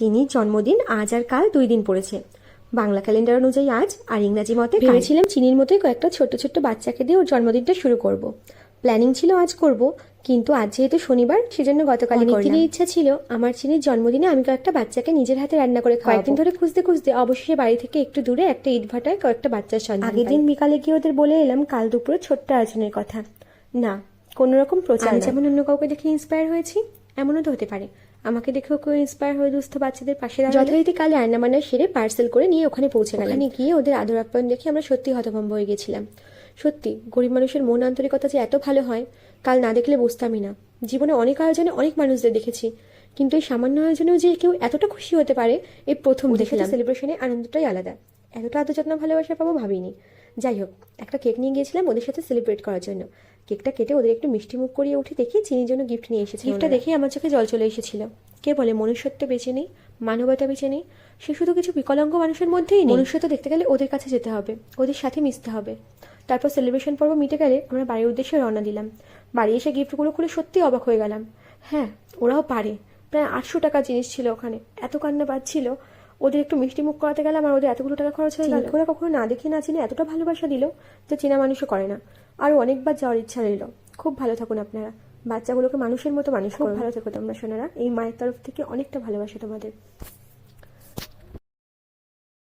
চিনির জন্মদিন আজ আর কাল দুই দিন পড়েছে। বাংলা ক্যালেন্ডার অনুযায়ী আজ আর ইংরাজি মতে ভেবেছিলাম চিনির মতোই কয়েকটা ছোট্ট ছোট্ট বাচ্চাকে দিয়ে ওর জন্মদিনটা শুরু করব। প্ল্যানিং ছিল আজ করব কিন্তু আজ যেহেতু শনিবার সেজন্য গতকাল অনেকদিনই ইচ্ছা ছিল আমার চিনির জন্মদিনে আমি কয়েকটা বাচ্চাকে নিজের হাতে রান্না করে কয়েকদিন ধরে খুঁজতে খুঁজতে অবশেষে বাড়ি থেকে একটু দূরে একটা ইট ভাটায় কয়েকটা বাচ্চার সন্ধান আগের দিন বিকালে গিয়ে ওদের বলে এলাম কাল দুপুরে ছোট্ট আয়োজনের কথা। না কোনো রকম প্রচার যেমন অন্য কাউকে দেখে ইন্সপায়ার হয়েছি এমনও তো হতে পারে। আমাকে দেখেও কেউ ইন্সপায়ার হয়ে দুস্থ বাচ্চাদের পাশে যথারীতি কালে রান্না বান্না সেরে পার্সেল করে নিয়ে ওখানে পৌঁছে গেলাম। ওখানে গিয়ে ওদের আদর আপ্যায়ন দেখে আমরা সত্যি হতভম্ব হয়ে গেছিলাম। সত্যি গরিব মানুষের মন আন্তরিকতা যে এত ভালো হয় কাল না দেখলে বুঝতামই না। জীবনে অনেক আয়োজনে অনেক মানুষদের দেখেছি কিন্তু এই সামান্য আয়োজনেও যে কেউ এতটা খুশি হতে পারে এই প্রথম দেখলাম। সেলিব্রেশনে আনন্দটাই আলাদা। এতটা আদর যত্ন ভালোবাসা পাবো ভাবিনি। যাই হোক একটা কেক নিয়ে গিয়েছিলাম ওদের সাথে সেলিব্রেট করার জন্য। কেকটা কেটে ওদের একটু মিষ্টি মুখ করিয়ে উঠে দেখি চিনির জন্য গিফট নিয়ে এসেছে গিফটটা দেখে আমার চোখে জল চলে এসেছিল। কে বলে মনুষ্যত্ব বেঁচে নেই মানবতা বেঁচে নেই। সে শুধু কিছু বিকলাঙ্গ মানুষের মধ্যেই মনুষ্যত্ব দেখতে গেলে ওদের কাছে যেতে হবে ওদের সাথে মিশতে হবে। তারপর সেলিব্রেশন পর্ব মিটে গেলে আমরা বাড়ির উদ্দেশ্যে রওনা দিলাম। বাড়ি এসে গিফটগুলো খুলে সত্যি অবাক হয়ে গেলাম। হ্যাঁ ওরাও পারে। প্রায় আটশো টাকা জিনিস ছিল ওখানে। এত কান্না পাচ্ছিল ওদের একটু মিষ্টি মুখ করাতে গেলাম আর ওদের এতগুলো টাকা খরচ হয়ে গেল। ওরা কখনো না দেখে না চিনে এতটা ভালোবাসা দিল যে চেনা মানুষও করে না। আর অনেকবার যাওয়ার ইচ্ছা রইল। খুব ভালো থাকুন আপনারা। বাচ্চাগুলোকে মানুষের মতো মানুষ খুব ভালো থেকো তোমরা সোনারা। এই মায়ের তরফ থেকে অনেকটা ভালোবাসা তোমাদের।